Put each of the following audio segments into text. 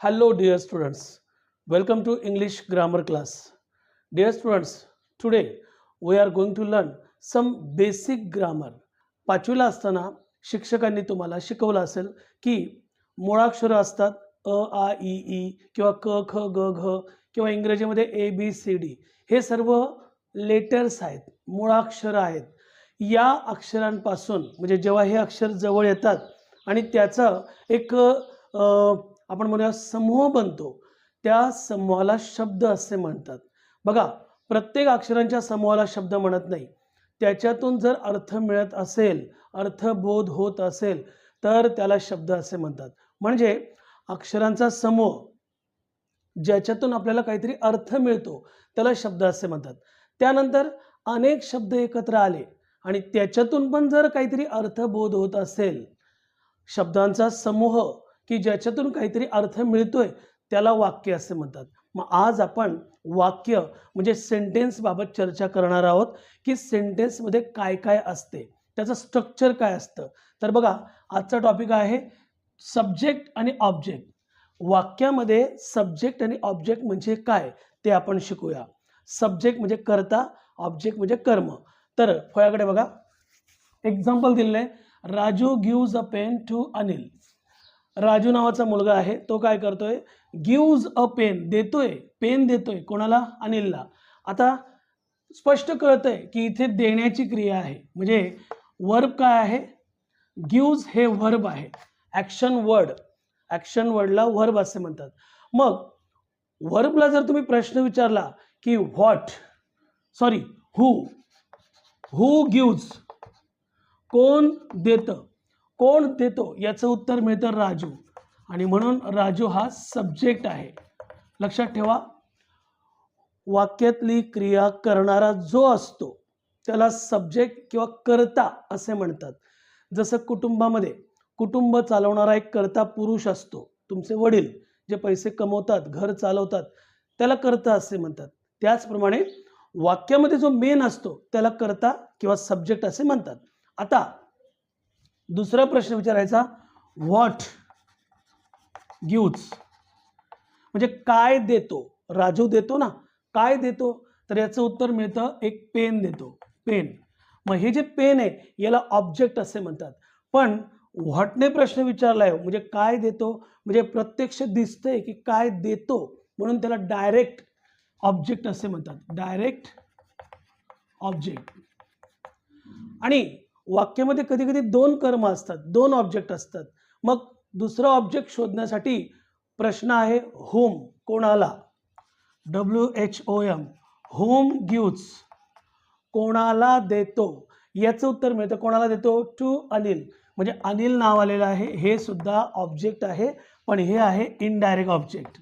Hello, dear students. Welcome to English grammar class. Dear students, today we are going to learn some basic grammar. पाचवीला असताना शिक्षकांनी तुम्हाला शिकवलं असेल की मुळाक्षरं असतात अ आ ई ई किंवा क ख ग घ किंवा इंग्रजीमध्ये ए बी सी डी हे सर्व लेटर्स आहेत मुळाक्षरं आहेत या अक्षरांपासून म्हणजे जेव्हा हे अक्षर जवळ येतात आणि त्याचं एक आपण म्हणूया समूह बनतो. त्या समूहाला शब्द असे म्हणतात. बघा प्रत्येक अक्षरांच्या समूहाला शब्द म्हणत नाही. त्याच्यातून जर अर्थ मिळत असेल अर्थबोध होत असेल तर त्याला शब्द असे म्हणतात. म्हणजे अक्षरांचा समूह ज्याच्यातून आपल्याला काहीतरी अर्थ मिळतो त्याला शब्द असे म्हणतात. त्यानंतर अनेक शब्द एकत्र आले आणि त्याच्यातून पण जर काहीतरी अर्थबोध होत असेल शब्दांचा समूह की ज्याच्यातून काहीतरी अर्थ मिळतोय त्याला वाक्य असे म्हणतात. मग आज आपण वाक्य म्हणजे सेंटेन्सबाबत चर्चा करणार आहोत की सेंटेन्समध्ये काय काय असते त्याचं स्ट्रक्चर काय असतं. तर बघा आजचा टॉपिक आहे सब्जेक्ट आणि ऑब्जेक्ट वाक्यामध्ये सब्जेक्ट आणि ऑब्जेक्ट म्हणजे काय ते आपण शिकूया. सब्जेक्ट म्हणजे कर्ता ऑब्जेक्ट म्हणजे कर्म. तर फळ्याकडे बघा. एक्झाम्पल दिलेलं आहे. Raju gives a pen to Anil Raju नावाचा मुलगा आहे. तो काय करतोय? गिव्ज अ पेन देतोय. पेन देतोय. कोणाला? अनिलला. आता स्पष्ट कळतंय की इथे देण्याची क्रिया आहे. म्हणजे वर्ब काय आहे? गिव्ज हे वर्ब आहे. ॲक्शन वर्ड ॲक्शन वर्डला वर्ब असे म्हणतात. मग वर्बला जर तुम्ही प्रश्न विचारला की what sorry who who gives कोण देतं? कोण देतो याचं उत्तर मिळतं राजू. आणि म्हणून राजू हा सब्जेक्ट आहे. लक्षात ठेवा. वाक्यातली क्रिया करणारा जो असतो त्याला सब्जेक्ट किंवा कर्ता असे म्हणतात. जसं कुटुंबामध्ये कुटुंब चालवणारा एक कर्ता पुरुष असतो. तुमचे वडील जे पैसे कमवतात घर चालवतात त्याला कर्ता असे म्हणतात. त्याचप्रमाणे वाक्यामध्ये जो मेन असतो त्याला कर्ता किंवा सब्जेक्ट असे म्हणतात. आता दुसरा प्रश्न विचारायचा व्हॉट गिव्ज म्हणजे काय देतो? राजू देतो ना? काय देतो? तर याचं उत्तर मिळतं एक पेन देतो. पेन मग हे जे पेन आहे याला ऑब्जेक्ट असे म्हणतात. पण व्हॉटने प्रश्न विचारला आहे म्हणजे काय देतो? म्हणजे प्रत्यक्ष दिसतंय की काय देतो? म्हणून त्याला डायरेक्ट ऑब्जेक्ट असे म्हणतात. डायरेक्ट ऑब्जेक्ट आणि वाक्यामध्ये कधी कधी दोन कर्म असतात दोन ऑब्जेक्ट असतात. मग दुसरं ऑब्जेक्ट शोधण्यासाठी प्रश्न आहे होम कोणाला? W H O M whom gives कोणाला देतो? याचं उत्तर मिळतं. कोणाला देतो? टू अनिल. म्हणजे अनिल नाव आलेलं आहे. हे सुद्धा ऑब्जेक्ट आहे पण हे आहे इनडायरेक्ट ऑब्जेक्ट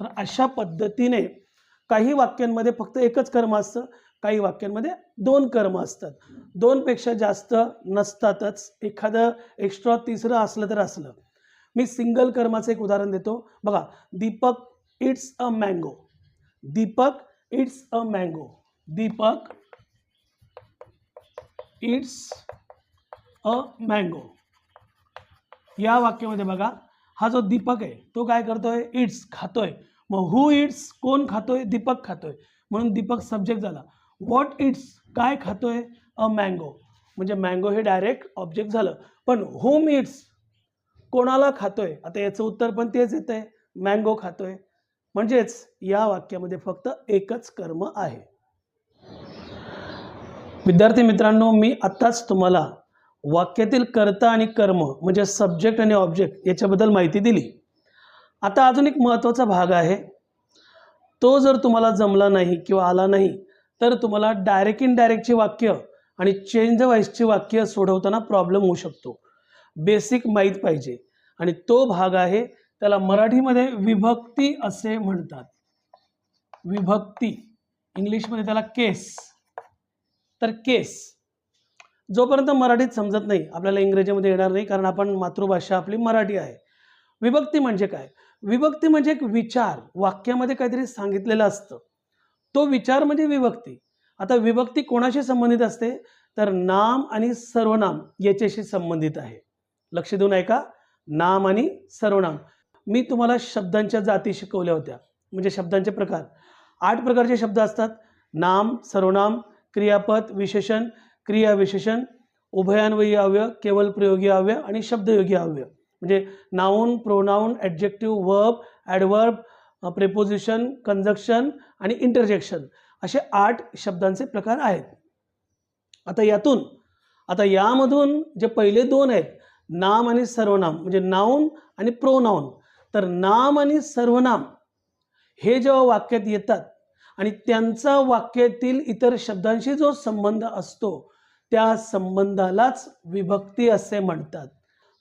तर अशा पद्धतीने काही वाक्यांमध्ये फक्त एकच कर्म असतं काही वाक्यांमध्ये दोन कर्म असतात. दोनपेक्षा जास्त नसतातच एखादं एक्स्ट्रा तिसरं असलं तर असलं. मी सिंगल कर्माचं एक उदाहरण देतो. बघा Deepak eats a mango Deepak eats a mango Deepak eats a mango या वाक्यामध्ये बघा हा जो दीपक आहे तो काय करतोय? इट्स खातोय. मग हू इट्स कोण खातोय? दीपक खातोय. म्हणून दीपक सब्जेक्ट झाला. व्हॉट इट्स काय खातोय? अ मँगो म्हणजे मँगो हे डायरेक्ट ऑब्जेक्ट झालं. पण होम इट्स कोणाला खातोय? आता याचं उत्तर पण तेच येतं आहे मँगो खातोय. म्हणजेच या वाक्यामध्ये फक्त एकच कर्म आहे. विद्यार्थी मित्रांनो मी आत्ताच तुम्हाला वाक्यातील कर्ता आणि कर्म म्हणजे सब्जेक्ट आणि ऑब्जेक्ट याच्याबद्दल माहिती दिली. आता अजून एक महत्त्वाचा भाग आहे. तो जर तुम्हाला जमला नाही किंवा आला नाही तर तुम्हाला डायरेक्ट इनडायरेक्टची वाक्य आणि चेंज वाईजची वाक्य सोडवताना प्रॉब्लेम होऊ शकतो. बेसिक माहीत पाहिजे. आणि तो भाग आहे त्याला मराठीमध्ये विभक्ती असे म्हणतात. विभक्ती. इंग्लिशमध्ये त्याला केस. तर केस. जोपर्यंत मराठीत समजत नाही आपल्याला इंग्रजीमध्ये येणार नाही कारण आपण मातृभाषा आपली मराठी आहे. विभक्ती म्हणजे काय? विभक्ती म्हणजे एक विचार वाक्यामध्ये काहीतरी सांगितलेलं असतं. तो विचार म्हणजे विभक्ती. आता विभक्ती कोणाशी संबंधित असते? तर नाम आणि सर्वनाम याच्याशी संबंधित आहे. लक्ष देऊन ऐका. नाम आणि सर्वनाम. मी तुम्हाला शब्दांच्या जाती शिकवल्या होत्या. म्हणजे शब्दांचे प्रकार. आठ प्रकारचे शब्द असतात. नाम सर्वनाम क्रियापद विशेषण क्रियाविशेषण उभयान्वयी अव्यय केवल प्रयोगी अव्यय आणि शब्दयोगी अव्यय. म्हणजे noun pronoun adjective verb adverb preposition conjunction आणि इंटरजेक्शन असे आठ शब्दांचे प्रकार आहेत. आता यातून आता यामधून जे पहिले दोन आहेत नाम आणि सर्वनाम म्हणजे नाऊन आणि प्रोनाऊन तर नाम आणि सर्वनाम हे जेव्हा वाक्यात येतात आणि त्यांचा वाक्यातील इतर शब्दांशी जो संबंध असतो त्या संबंधालाच विभक्ती असे म्हणतात.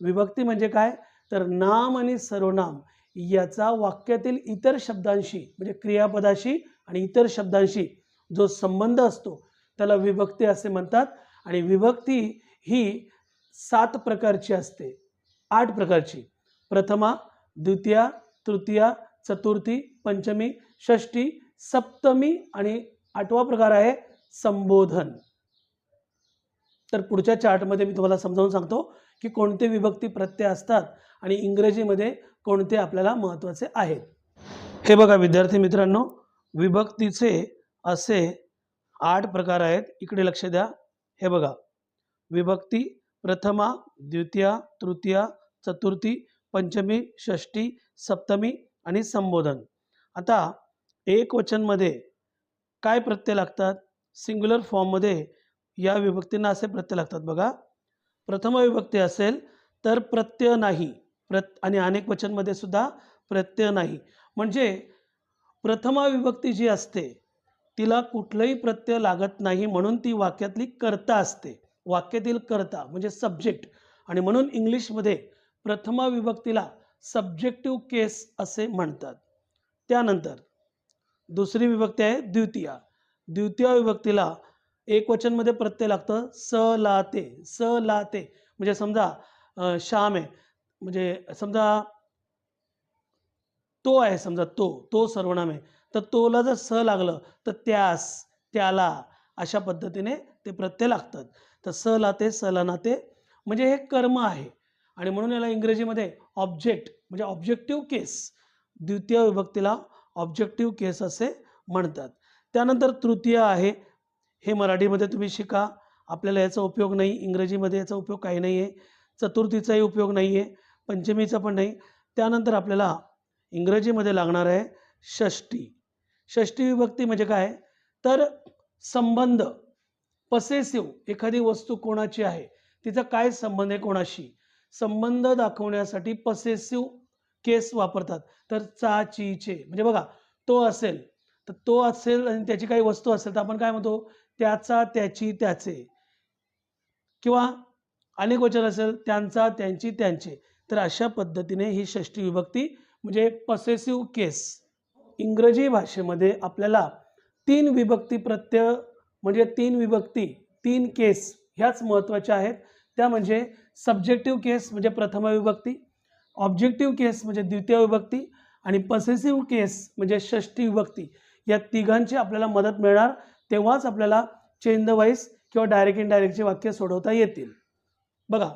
विभक्ती म्हणजे काय? तर नाम आणि सर्वनाम याचा वाक्यातील इतर शब्दांशी म्हणजे क्रियापदाशी आणि इतर शब्दांशी जो संबंध असतो त्याला विभक्ती असे म्हणतात. आणि विभक्ती ही सात प्रकारची असते. आठ प्रकारची. प्रथमा द्वितीया तृतीया चतुर्थी पंचमी षष्टी सप्तमी आणि आठवा प्रकार आहे संबोधन. तर पुढच्या चार्टमध्ये मी तुम्हाला समजावून सांगतो. की कोणते विभक्ती प्रत्यय असतात आणि इंग्रजीमध्ये कोणते आपल्याला महत्त्वाचे आहेत. हे बघा विद्यार्थी मित्रांनो विभक्तीचे असे आठ प्रकार आहेत. इकडे लक्ष द्या. हे बघा. विभक्ती प्रथमा द्वितीया तृतीया चतुर्थी पंचमी षष्टी सप्तमी आणि संबोधन. आता एक वचनमध्ये काय प्रत्यय लागतात? सिंग्युलर फॉर्ममध्ये या विभक्तींना असे प्रत्यय लागतात बघा. प्रथम विभक्ती असेल तर प्रत्यय नाही. प्रत आणि अनेक वचनमध्ये सुद्धा प्रत्यय नाही. म्हणजे प्रथमा विभक्ती जी असते तिला कुठलंही प्रत्यय लागत नाही म्हणून ती वाक्यातली कर्ता असते. वाक्यातील कर्ता म्हणजे सब्जेक्ट आणि म्हणून इंग्लिशमध्ये प्रथमा विभक्तीला सब्जेक्टिव्ह केस असे म्हणतात. त्यानंतर दुसरी विभक्ती आहे द्वितीया. द्वितीय विभक्तीला एक वचनमध्ये प्रत्यय लागतं स ला ते स ला ते. म्हणजे समजा श्याम आहे. म्हणजे समजा तो आहे समजा तो तो सर्वनाम आहे. तर तोला जर स लागलं तर त्यास त्याला अशा पद्धतीने ते प्रत्यय लागतात. तर स लाते स ला नाते म्हणजे हे कर्म आहे. आणि म्हणून याला इंग्रजीमध्ये ऑब्जेक्ट म्हणजे ऑब्जेक्टिव्ह केस द्वितीय विभक्तीला ऑब्जेक्टिव्ह केस असे म्हणतात. त्यानंतर तृतीय आहे हे मराठीमध्ये तुम्ही शिका. आपल्याला याचा उपयोग नाही. इंग्रजीमध्ये याचा उपयोग काही नाही आहे चतुर्थीचाही उपयोग नाही आहे पंचमीचा पण नाही. त्यानंतर आपल्याला इंग्रजीमध्ये लागणार आहे षष्टी षष्टी विभक्ती म्हणजे काय? तर संबंध. पसेसिव्ह एखादी वस्तू कोणाची आहे? तिचा काय संबंध आहे कोणाशी? संबंध दाखवण्यासाठी पसेसिव्ह केस वापरतात. तर चा ची चे म्हणजे बघा तो असेल. तर तो असेल आणि त्याची काही वस्तू असेल तर आपण काय म्हणतो? त्याचा त्याची त्याचे. किंवा अनेक वचन असेल त्यांचा त्यांची त्यांचे. तर अशा पद्धतीने ही षष्टी विभक्ती म्हणजे पसेसिव्ह केस इंग्रजी भाषेमध्ये आपल्याला तीन विभक्ती प्रत्यय म्हणजे तीन विभक्ती तीन केस ह्याच महत्त्वाच्या आहेत. त्या म्हणजे सब्जेक्टिव्ह केस म्हणजे प्रथम विभक्ती ऑब्जेक्टिव्ह केस म्हणजे द्वितीय विभक्ती आणि पसेसिव्ह केस म्हणजे षष्टी विभक्ती. या तिघांची आपल्याला मदत मिळणार. तेव्हाच आपल्याला चेंज द वाईस किंवा डायरेक्ट इनडायरेक्टचे वाक्य सोडवता येतील. बघा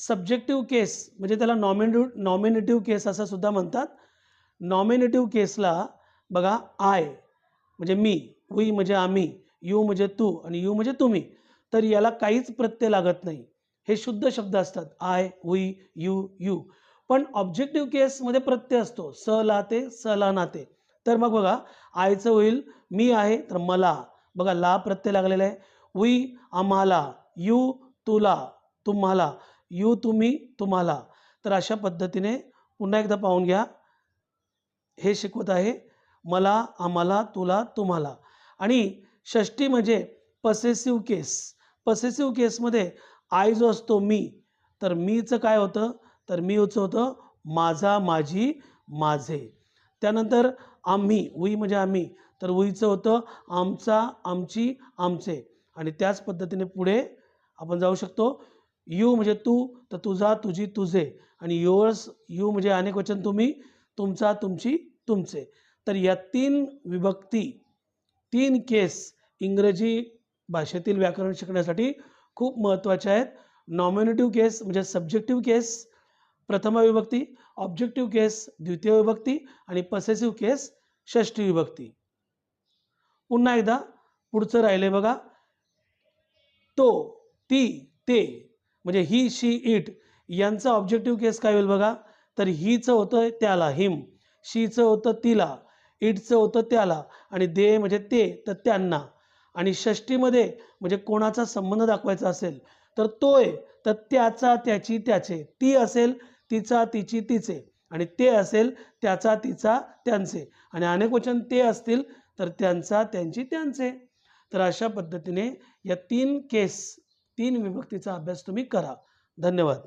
सब्जेक्टिव्ह केस म्हणजे त्याला नॉमिनेटिव्ह नॉमिनेटिव्ह केस असं सुद्धा म्हणतात. नॉमिनेटिव्ह केसला बघा आय म्हणजे मी हुई म्हणजे आम्ही यू म्हणजे तू आणि यू म्हणजे तुम्ही तर याला काहीच प्रत्यय लागत नाही. हे शुद्ध शब्द असतात. आय हुई यू यू पण ऑब्जेक्टिव्ह केसमध्ये प्रत्यय असतो. स लाते स ला नाते तर मग बघा आयचं होईल मी आहे तर मला. बघा ला प्रत्यय लागलेला आहे. वी आम्हाला यू तुला तुम्हाला. यू तुम्ही तुम्हाला. तर अशा पद्धतीने पुन्हा एकदा पाहून घ्या. हे शिकवत आहे मला आम्हाला तुला तुम्हाला. आणि षष्टी म्हणजे पसेसिव्ह केस पसेसिव्ह केसमध्ये आय जो असतो मी. तर मीचं काय होतं? तर मी होतं माझा माझी माझे. त्यानंतर आम्ही उई म्हणजे आम्ही. तर उईचं होतं आमचा आमची आमचे. आणि त्याच पद्धतीने पुढे आपण जाऊ शकतो. यू म्हणजे तू तर तुझा तुझी तुझे. आणि युअर्स यू म्हणजे अनेक वचन तुम्ही तुमचा तुमची तुमचे. तर या तीन विभक्ती तीन केस इंग्रजी भाषेतील व्याकरण शिकण्यासाठी खूप महत्त्वाचे आहेत. नॉमिनेटिव्ह केस म्हणजे सब्जेक्टिव्ह केस प्रथम विभक्ती ऑब्जेक्टिव्ह केस द्वितीय विभक्ती आणि पसेसिव्ह केस षष्टी विभक्ती. पुन्हा एकदा पुढचं राहिले बघा. तो ती ते म्हणजे ही शी इट यांचा ऑब्जेक्टिव्ह केस काय होईल बघा? तर हीचं होतं त्याला हिम शीचं होतं तिला इटचं होतं त्याला आणि दे म्हणजे ते तर त्यांना. आणि षष्टीमध्ये म्हणजे कोणाचा संबंध दाखवायचा असेल तर तोय तर त्याचा त्याची त्याचे. ती असेल तिचा तिची तिचे. आणि ते असेल त्याचा तिचा त्यांचे. आणि अनेक वचन ते असतील तर त्यांचा त्यांची त्यांचे. तर अशा पद्धतीने या तीन केस तीन विभक्तीचा अभ्यास तुम्ही करा. धन्यवाद.